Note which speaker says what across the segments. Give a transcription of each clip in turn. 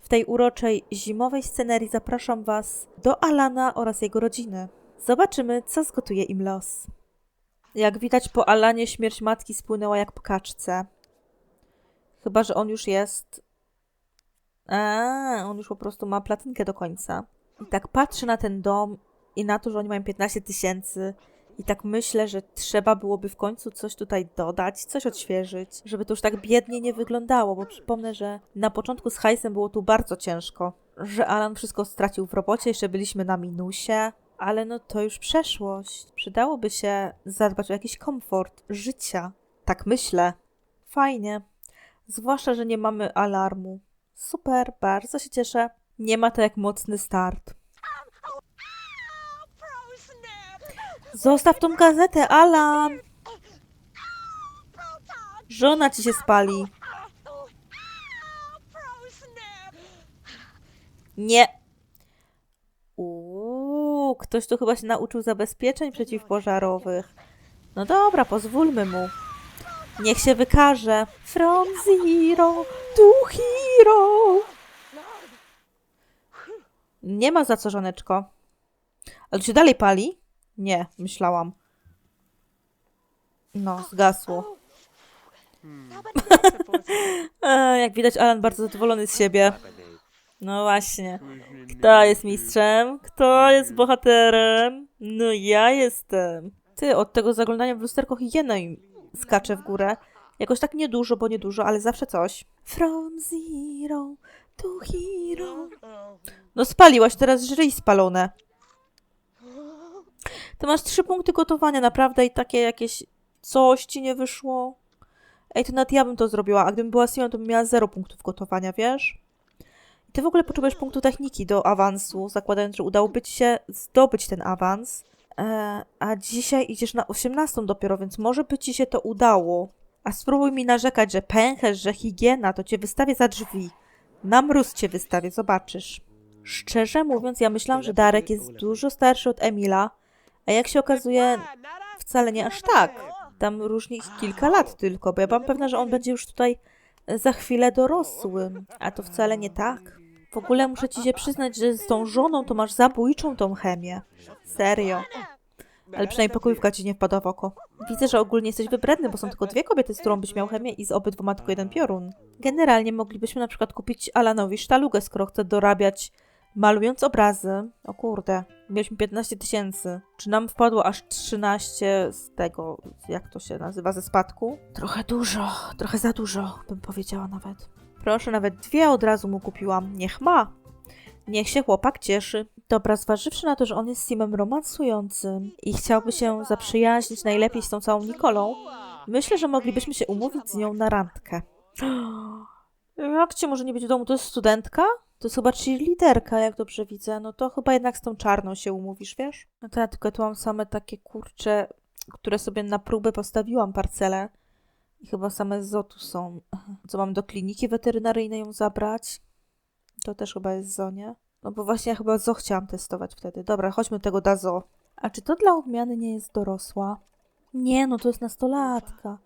Speaker 1: W tej uroczej zimowej scenerii zapraszam Was do Alana oraz jego rodziny. Zobaczymy, co zgotuje im los. Jak widać po Alanie śmierć matki spłynęła jak po kaczce. Chyba, że on już jest... A, on już po prostu ma platynkę do końca. I tak patrzę na ten dom i na to, że oni mają 15 tysięcy. I tak myślę, że trzeba byłoby w końcu coś tutaj dodać, coś odświeżyć, żeby to już tak biednie nie wyglądało, bo przypomnę, że na początku z hajsem było tu bardzo ciężko, że Alan wszystko stracił w robocie, jeszcze byliśmy na minusie, ale no to już przeszłość. Przydałoby się zadbać o jakiś komfort życia. Tak myślę. Fajnie. Zwłaszcza, że nie mamy alarmu. Super, bardzo się cieszę. Nie ma to jak mocny start. Zostaw tą gazetę, Alan! Żona ci się spali. Nie. Uuu, ktoś tu chyba się nauczył zabezpieczeń przeciwpożarowych. No dobra, pozwólmy mu. Niech się wykaże. From zero to hero. Nie ma za co, żoneczko. Ale się dalej pali? Nie, myślałam. No, zgasło. Jak widać, Alan bardzo zadowolony z siebie. No właśnie. Kto jest mistrzem? Kto jest bohaterem? No ja jestem. Ty, od tego zaglądania w lusterko higiena im skacze w górę. Jakoś tak niedużo, bo niedużo, ale zawsze coś. From zero to hero. No spaliłaś, teraz żryj spalone. Ty masz trzy punkty gotowania, naprawdę, i takie jakieś coś ci nie wyszło. Ej, to nawet ja bym to zrobiła, a gdybym była Sion, to bym miała zero punktów gotowania, wiesz? I ty w ogóle potrzebujesz punktu techniki do awansu, zakładając, że udałoby ci się zdobyć ten awans. E, a dzisiaj idziesz na 18 dopiero, więc może by ci się to udało. A spróbuj mi narzekać, że pęcherz, że higiena, to cię wystawię za drzwi. Na mróz cię wystawię, zobaczysz. Szczerze mówiąc, ja myślałam, że Darek jest dużo starszy od Emila, a jak się okazuje, wcale nie aż tak. Tam różni ich kilka lat tylko, bo ja byłam pewna, że on będzie już tutaj e, za chwilę dorosłym, a to wcale nie tak. W ogóle muszę ci się przyznać, że z tą żoną to masz zabójczą tą chemię. Serio. Ale przynajmniej pokojówka ci nie wpadła w oko. Widzę, że ogólnie jesteś wybredny, bo są tylko dwie kobiety, z którą byś miał chemię i z obydwoma tylko jeden piorun. Generalnie moglibyśmy na przykład kupić Alanowi sztalugę, skoro chce dorabiać malując obrazy. O kurde, mieliśmy 15 tysięcy. Czy nam wpadło aż 13 z tego, jak to się nazywa, ze spadku? Trochę dużo, trochę za dużo, bym powiedziała nawet. Proszę, nawet dwie od razu mu kupiłam. Niech ma. Niech się chłopak cieszy. Dobra, zważywszy na to, że on jest Simem romansującym i chciałby się zaprzyjaźnić najlepiej z tą całą Nikolą, myślę, że moglibyśmy się umówić z nią na randkę. Jak cię może nie być w domu? To jest studentka? To jest chyba cheerleaderka, jak dobrze widzę. No to chyba jednak z tą czarną się umówisz, wiesz? No ja tylko tu mam same takie kurcze, które sobie na próbę postawiłam parcele. I chyba same z zotu są. Co mam do kliniki weterynaryjnej ją zabrać? To też chyba jest zonie. No bo właśnie ja chyba zo chciałam testować wtedy. Dobra, chodźmy tego da zo. A czy to dla odmiany nie jest dorosła? Nie, no to jest nastolatka.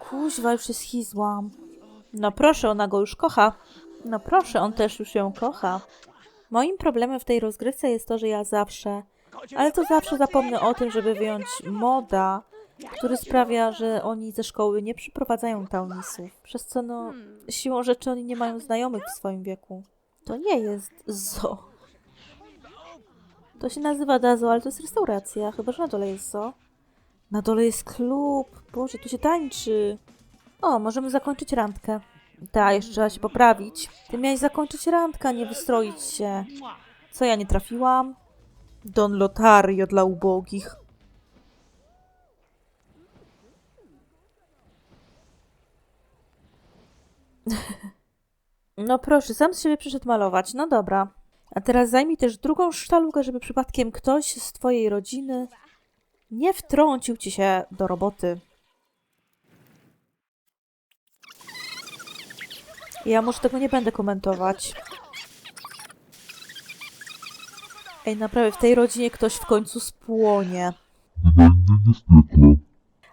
Speaker 1: Kuźwa, już się schizłam. No proszę, ona go już kocha. No proszę, on też już ją kocha. Moim problemem w tej rozgrywce jest to, że ja zawsze, ale to zawsze zapomnę o tym, żeby wyjąć moda, który sprawia, że oni ze szkoły nie przyprowadzają taunisów. Przez co, no, siłą rzeczy oni nie mają znajomych w swoim wieku. To nie jest zo. To się nazywa Dazo, ale to jest restauracja, chyba że na dole jest zo. Na dole jest klub. Boże, tu się tańczy. O, możemy zakończyć randkę. Ta, jeszcze trzeba się poprawić. Ty miałeś zakończyć randkę, nie wystroić się. Co, ja nie trafiłam? Don Lotario dla ubogich. No proszę, sam z siebie przyszedł malować. No dobra. A teraz zajmij też drugą sztalugę, żeby przypadkiem ktoś z twojej rodziny nie wtrącił ci się do roboty. Ja może tego nie będę komentować. Ej, naprawdę, w tej rodzinie ktoś w końcu spłonie.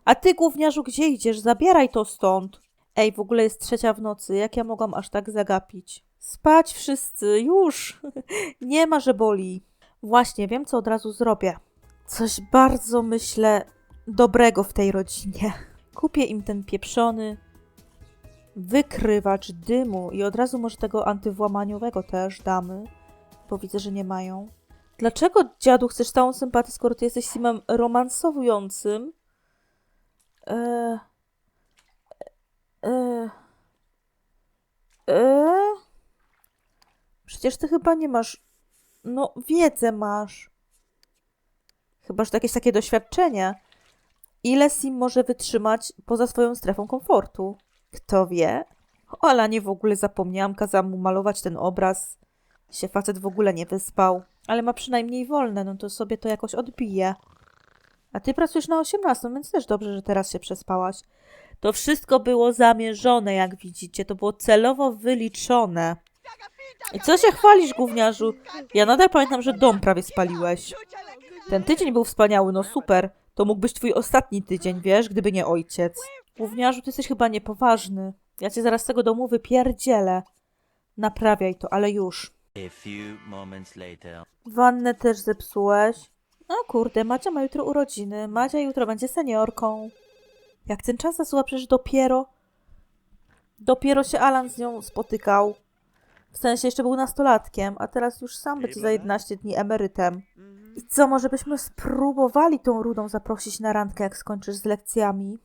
Speaker 1: A ty, gówniarzu, gdzie idziesz? Zabieraj to stąd. Ej, w ogóle jest trzecia w nocy. Jak ja mogłam aż tak zagapić? Spać wszyscy, już! Nie ma, że boli. Właśnie, wiem, co od razu zrobię. Coś bardzo, myślę, dobrego w tej rodzinie. Kupię im ten pieprzony wykrywacz dymu i od razu może tego antywłamaniowego też damy, bo widzę, że nie mają. Dlaczego, dziadu, chcesz całą sympatię, skoro ty jesteś simem romansowującym? Eee... Eee... Eee... Przecież ty chyba nie masz... No, wiedzę masz. Chyba, że to jakieś takie doświadczenie. Ile sim może wytrzymać poza swoją strefą komfortu? Kto wie? O Alanie w ogóle zapomniałam, kazałam mu malować ten obraz. Się facet w ogóle nie wyspał. Ale ma przynajmniej wolne, no to sobie to jakoś odbije. A ty pracujesz na 18, więc też dobrze, że teraz się przespałaś. To wszystko było zamierzone, jak widzicie. To było celowo wyliczone. I co się chwalisz, gówniarzu? Ja nadal pamiętam, że dom prawie spaliłeś. Ten tydzień był wspaniały, no super. To mógł być twój ostatni tydzień, wiesz, gdyby nie ojciec. Gówniarzu, ty jesteś chyba niepoważny. Ja cię zaraz z tego domu wypierdzielę. Naprawiaj to, ale już.
Speaker 2: A few moments later.
Speaker 1: Wannę też zepsułeś. No kurde, Macia ma jutro urodziny. Macia jutro będzie seniorką. Jak ten czas zasuwa, przecież dopiero... Dopiero się Alan z nią spotykał. W sensie jeszcze był nastolatkiem, a teraz już sam będzie za 11 dni emerytem. I co, może byśmy spróbowali tą Rudą zaprosić na randkę, jak skończysz z lekcjami?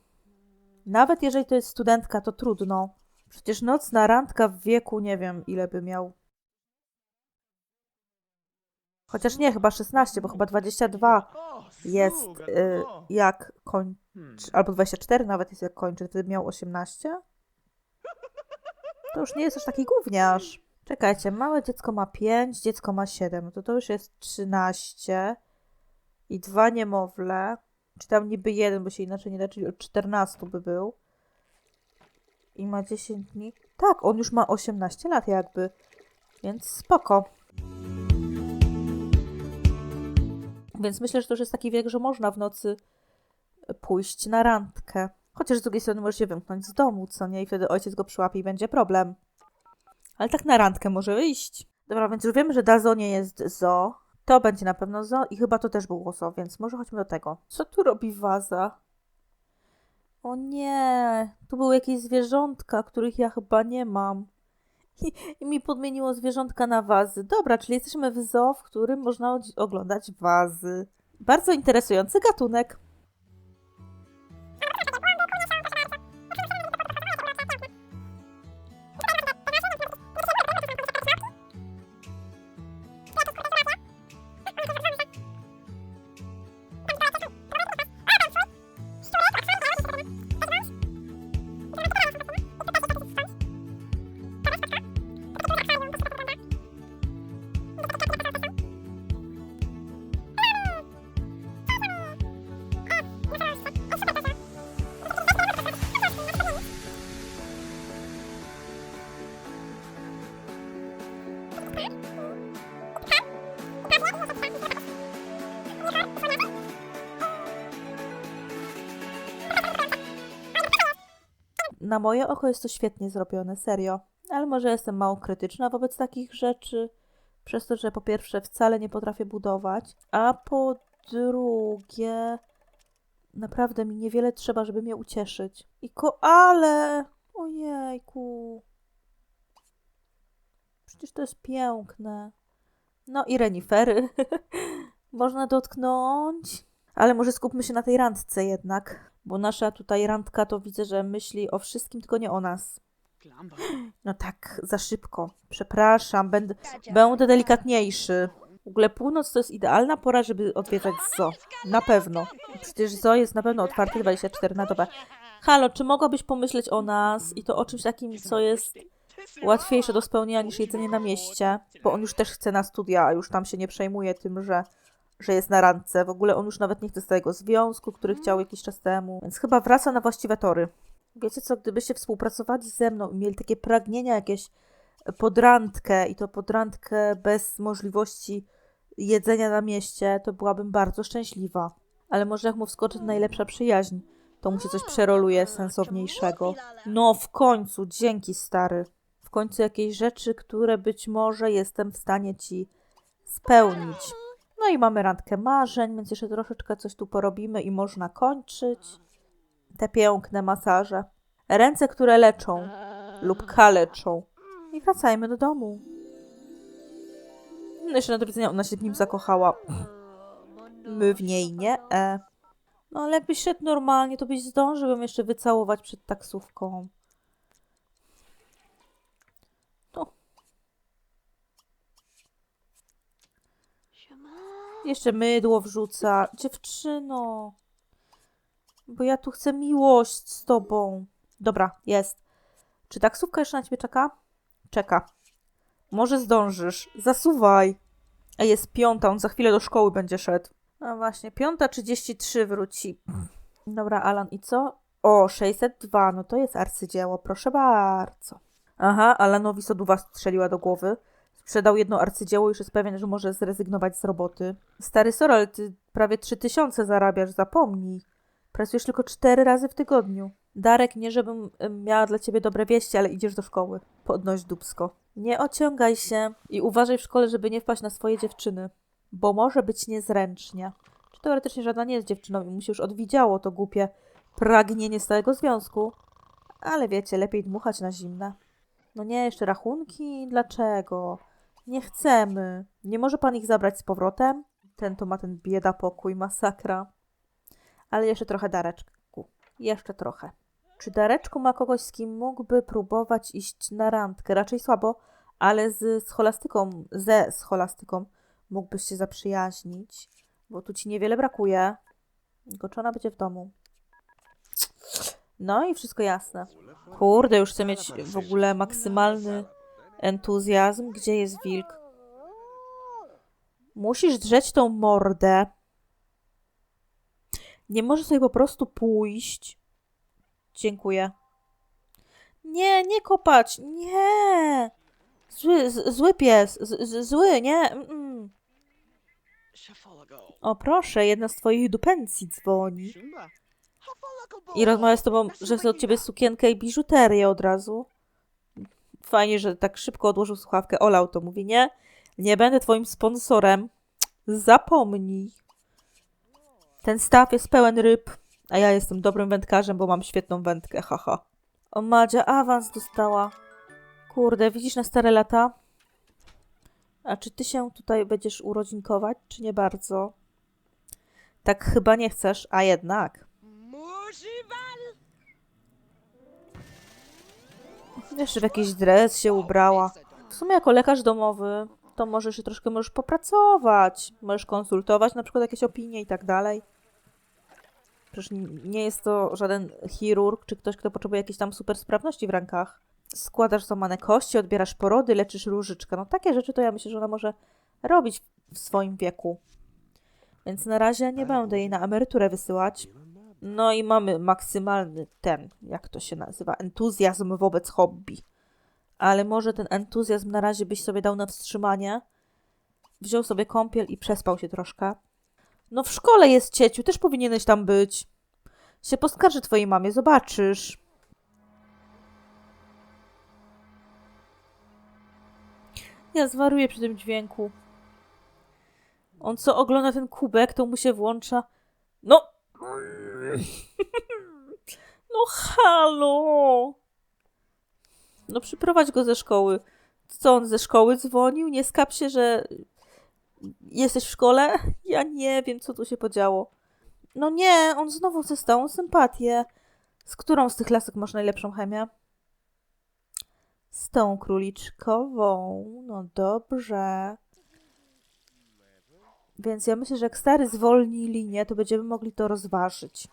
Speaker 1: Nawet jeżeli to jest studentka, to trudno. Przecież nocna randka w wieku, nie wiem, ile by miał. Chociaż nie, chyba 16, bo chyba 22 jest, y, jak kończy, albo 24 nawet jest jak kończy, wtedy miał 18? To już nie jest aż taki gówniarz. Czekajcie, małe dziecko ma 5, dziecko ma 7, to to już jest 13 i dwa niemowlę. Czy tam niby jeden, bo się inaczej nie da, czyli od 14 by był. I ma 10 dni. Tak, on już ma 18 lat jakby, więc spoko. Więc myślę, że to już jest taki wiek, że można w nocy pójść na randkę. Chociaż z drugiej strony może się wymknąć z domu, co nie? I wtedy ojciec go przyłapie i będzie problem. Ale tak na randkę może wyjść. Dobra, więc już wiemy, że Dazo nie jest zo. To będzie na pewno zo i chyba to też było zo, więc może chodźmy do tego. Co tu robi waza? O nie, tu były jakieś zwierzątka, których ja chyba nie mam. I, I mi podmieniło zwierzątka na wazy. Dobra, czyli jesteśmy w zoo, w którym można oglądać wazy. Bardzo interesujący gatunek. Na moje oko jest to świetnie zrobione, serio. Ale może jestem mało krytyczna wobec takich rzeczy, przez to, że po pierwsze wcale nie potrafię budować, a po drugie naprawdę mi niewiele trzeba, żeby mnie ucieszyć. I koale! Ojejku. Przecież to jest piękne. No i renifery. Można dotknąć. Ale może skupmy się na tej randce jednak. Bo nasza tutaj randka to widzę, że myśli o wszystkim, tylko nie o nas. No tak, za szybko. Przepraszam, będę, będę delikatniejszy. W ogóle północ to jest idealna pora, żeby odwiedzać zoo. Na pewno. Przecież zoo jest na pewno otwarte 24 na dobę. Halo, czy mogłabyś pomyśleć o nas i to o czymś takim, co jest łatwiejsze do spełnienia niż jedzenie na mieście? Bo on już też chce na studia, a już tam się nie przejmuje tym, że, że jest na randce. W ogóle on już nawet nie chce z tego związku, który chciał jakiś czas temu. Więc chyba wraca na właściwe tory. Wiecie co, gdybyście współpracowali ze mną i mieli takie pragnienia jakieś podrandkę i to podrandkę bez możliwości jedzenia na mieście, to byłabym bardzo szczęśliwa. Ale może jak mu wskoczy najlepsza przyjaźń. To mu się coś przeroluje sensowniejszego. No w końcu, dzięki stary. W końcu jakieś rzeczy, które być może jestem w stanie ci spełnić. No i mamy randkę marzeń, więc jeszcze troszeczkę coś tu porobimy i można kończyć. Te piękne masaże. Ręce, które leczą lub kaleczą. I wracajmy do domu. No jeszcze na do widzenia, ona się w nim zakochała. My w niej nie. E. No ale jakbyś szedł normalnie, to byś zdążył ją jeszcze wycałować przed taksówką. No. Jeszcze mydło wrzuca. Dziewczyno. Bo ja tu chcę miłość z tobą. Dobra, jest. Czy taksówka jeszcze na ciebie czeka? Czeka. Może zdążysz. Zasuwaj. A jest piąta, on za chwilę do szkoły będzie szedł. A właśnie, piąta 33 wróci. Dobra, Alan, i co? O, 602, no to jest arcydzieło, proszę bardzo. Aha, Alanowi soduwa strzeliła do głowy. Sprzedał jedno arcydzieło już jest pewien, że może zrezygnować z roboty. Stary Sorel, ty prawie 3000 zarabiasz, zapomnij. Pracujesz tylko 4 razy w tygodniu. Darek, nie żebym miała dla ciebie dobre wieści, ale idziesz do szkoły. Podnoś dubsko. Nie ociągaj się i uważaj w szkole, żeby nie wpaść na swoje dziewczyny, bo może być niezręcznie. Czy teoretycznie żadna nie jest dziewczyną i mu już odwidziało to głupie pragnienie stałego związku. Ale wiecie, lepiej dmuchać na zimne. No nie, jeszcze rachunki? Dlaczego? Nie chcemy. Nie może pan ich zabrać z powrotem? Ten to ma ten bieda pokój, masakra. Ale jeszcze trochę Dareczku. Jeszcze trochę. Czy Dareczku ma kogoś, z kim mógłby próbować iść na randkę? Raczej słabo, ale z scholastyką, ze scholastyką mógłbyś się zaprzyjaźnić, bo tu ci niewiele brakuje. Tylko czy ona będzie w domu? No i wszystko jasne. Kurde, już chcę mieć w ogóle maksymalny entuzjazm. Gdzie jest wilk? Musisz drzeć tą mordę. Nie możesz sobie po prostu pójść. Dziękuję. Nie, nie kopać. Nie. Zły, z, zły pies. Z, z, zły, nie. Mm-mm. O proszę, jedna z twoich dupencji dzwoni. I rozmawia z tobą, że chce od ciebie sukienkę i biżuterię od razu. Fajnie, że tak szybko odłożył słuchawkę. Olał to mówi, nie? Nie będę twoim sponsorem. Zapomnij. Ten staw jest pełen ryb, a ja jestem dobrym wędkarzem, bo mam świetną wędkę, haha. O, Madzia awans dostała. Kurde, widzisz na stare lata? A czy ty się tutaj będziesz urodzinkować, czy nie bardzo? Tak chyba nie chcesz, a jednak. Jeszcze w jakiś dres się ubrała. W sumie jako lekarz domowy to możesz się troszkę możesz popracować. Możesz konsultować na przykład jakieś opinie i tak dalej. Przecież nie jest to żaden chirurg czy ktoś, kto potrzebuje jakiejś tam super sprawności w rękach. Składasz złamane kości, odbierasz porody, leczysz różyczkę. No takie rzeczy to ja myślę, że ona może robić w swoim wieku. Więc na razie nie będę jej na emeryturę wysyłać. No i mamy maksymalny ten, jak to się nazywa, entuzjazm wobec hobby. Ale może ten entuzjazm na razie byś sobie dał na wstrzymanie. Wziął sobie kąpiel i przespał się troszkę. No w szkole jest cieciu, też powinieneś tam być. Się poskarży twojej mamie, zobaczysz. Ja zwariuję przy tym dźwięku. On co ogląda ten kubek, to mu się włącza. No! No halo! No przyprowadź go ze szkoły. Co on ze szkoły dzwonił? Nie skap się, że jesteś w szkole? Ja nie wiem, co tu się podziało. No nie, on znowu chce tą sympatię. Z którą z tych lasek masz najlepszą chemię? Z tą króliczkową. No dobrze. Więc ja myślę, że jak stary zwolni linię, to będziemy mogli to rozważyć.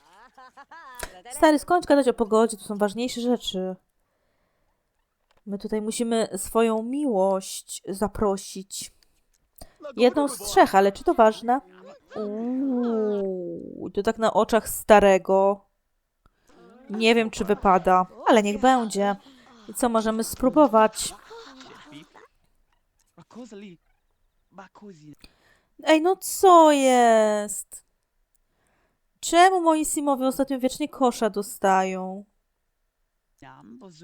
Speaker 1: Stary, skończ gadać o pogodzie, to są ważniejsze rzeczy. My tutaj musimy swoją miłość zaprosić. Jedną z trzech, ale czy to ważne? Uuu, to tak na oczach starego. Nie wiem, czy wypada, ale niech będzie. I co, możemy spróbować? Ej, no co jest? Czemu moi simowie ostatnio wiecznie kosza dostają?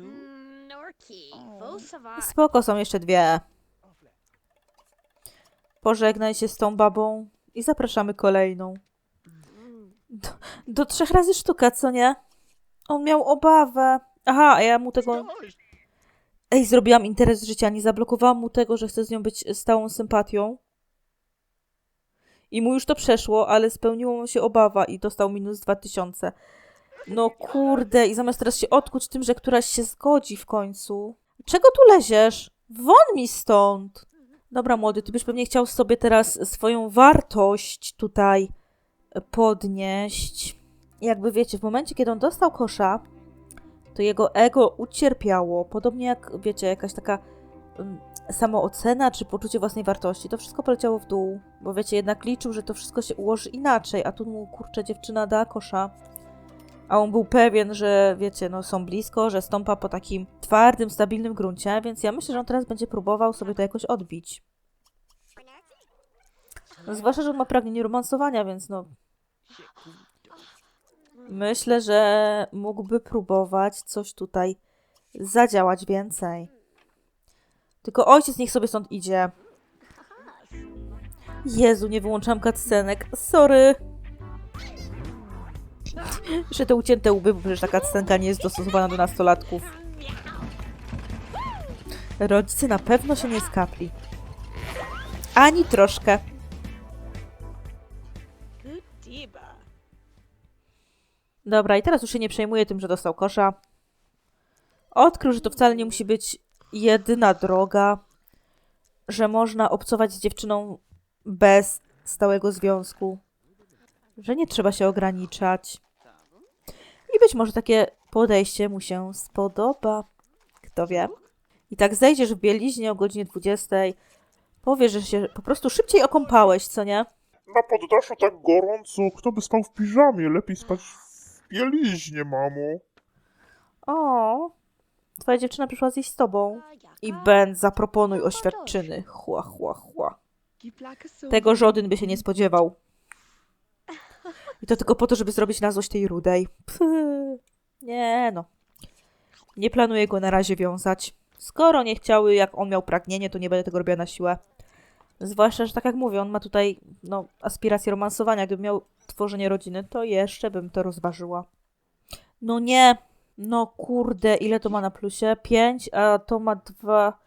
Speaker 3: Mm, Norki,
Speaker 4: O.
Speaker 3: Vosava.
Speaker 1: Spoko, są jeszcze dwie. Pożegnaj się z tą babą i zapraszamy kolejną. Do, do trzech razy sztuka, co nie? On miał obawę. Aha, a ja mu tego... Ej, zrobiłam interes życia, nie zablokowałam mu tego, że chcę z nią być stałą sympatią. I mu już to przeszło, ale spełniło mu się obawa i dostał minus 2000. No kurde, i zamiast teraz się odkuć tym, że któraś się zgodzi w końcu. Czego tu leziesz? Won mi stąd! Dobra, młody, ty byś pewnie chciał sobie teraz swoją wartość tutaj podnieść. Jakby wiecie, w momencie, kiedy on dostał kosza, to jego ego ucierpiało. Podobnie jak, wiecie, jakaś taka um, samoocena czy poczucie własnej wartości. To wszystko poleciało w dół, bo wiecie, jednak liczył, że to wszystko się ułoży inaczej, a tu mu, kurczę, dziewczyna dała kosza. A on był pewien, że wiecie, no są blisko, że stąpa po takim twardym, stabilnym gruncie, więc ja myślę, że on teraz będzie próbował sobie to jakoś odbić. No, zwłaszcza, że on ma pragnienie romansowania, więc no. Myślę, że mógłby próbować coś tutaj zadziałać więcej. Tylko ojciec niech sobie stąd idzie. Jezu, nie wyłączam cutscenek. Sorry. Jeszcze te ucięte łby, bo przecież taka scenka nie jest dostosowana do nastolatków. Rodzice na pewno się nie skapli. Ani troszkę. Dobra, i teraz już się nie przejmuję tym, że dostał kosza. Odkrył, że to wcale nie musi być jedyna droga, że można obcować z dziewczyną bez stałego związku, że nie trzeba się ograniczać. I być może takie podejście mu się spodoba. Kto wie? I tak zejdziesz w bieliźnie o godzinie 20. Powiesz, że się po prostu szybciej okąpałeś, co nie?
Speaker 5: Na poddaszu tak gorąco, kto by spał w piżamie? Lepiej spać w bieliźnie, mamo.
Speaker 1: O, twoja dziewczyna przyszła zjeść z tobą. I Ben, zaproponuj oświadczyny. Chła, chła, chła. Tego żaden by się nie spodziewał. I to tylko po to, żeby zrobić na złość tej rudej. Pff, nie no. Nie planuję go na razie wiązać. Skoro nie chciały, jak on miał pragnienie, to nie będę tego robiła na siłę. Zwłaszcza, że tak jak mówię, on ma tutaj, no, aspiracje romansowania. Gdyby miał tworzenie rodziny, to jeszcze bym to rozważyła. No nie. No kurde, ile to ma na plusie? 5, a to ma 2,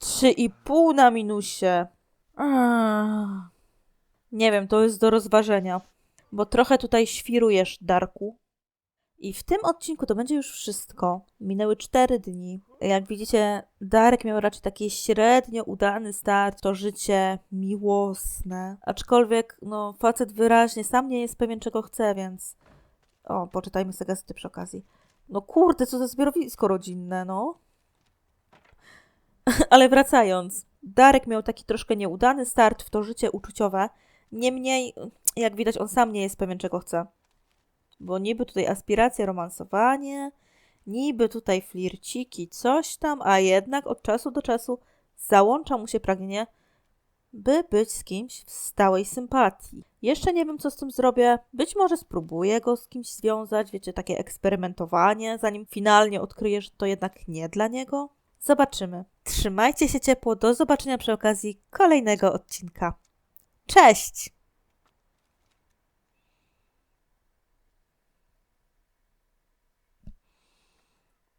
Speaker 1: 3,5 na minusie. Nie wiem, to jest do rozważenia. Bo trochę tutaj świrujesz, Darku. I w tym odcinku to będzie już wszystko. Minęły cztery dni. Jak widzicie, Darek miał raczej taki średnio udany start, to życie miłosne. Aczkolwiek, no, facet wyraźnie sam nie jest pewien, czego chce, więc. O, poczytajmy sobie gazety przy okazji. No kurde, co za zbiorowisko rodzinne, no. Ale wracając, Darek miał taki troszkę nieudany start w to życie uczuciowe. Niemniej, jak widać, on sam nie jest pewien, czego chce. Bo niby tutaj aspiracje, romansowanie, niby tutaj flirciki, coś tam, a jednak od czasu do czasu załącza mu się pragnienie, by być z kimś w stałej sympatii. Jeszcze nie wiem, co z tym zrobię. Być może spróbuję go z kimś związać, wiecie, takie eksperymentowanie, zanim finalnie odkryję, że to jednak nie dla niego. Zobaczymy. Trzymajcie się ciepło. Do zobaczenia przy okazji kolejnego odcinka. Cześć!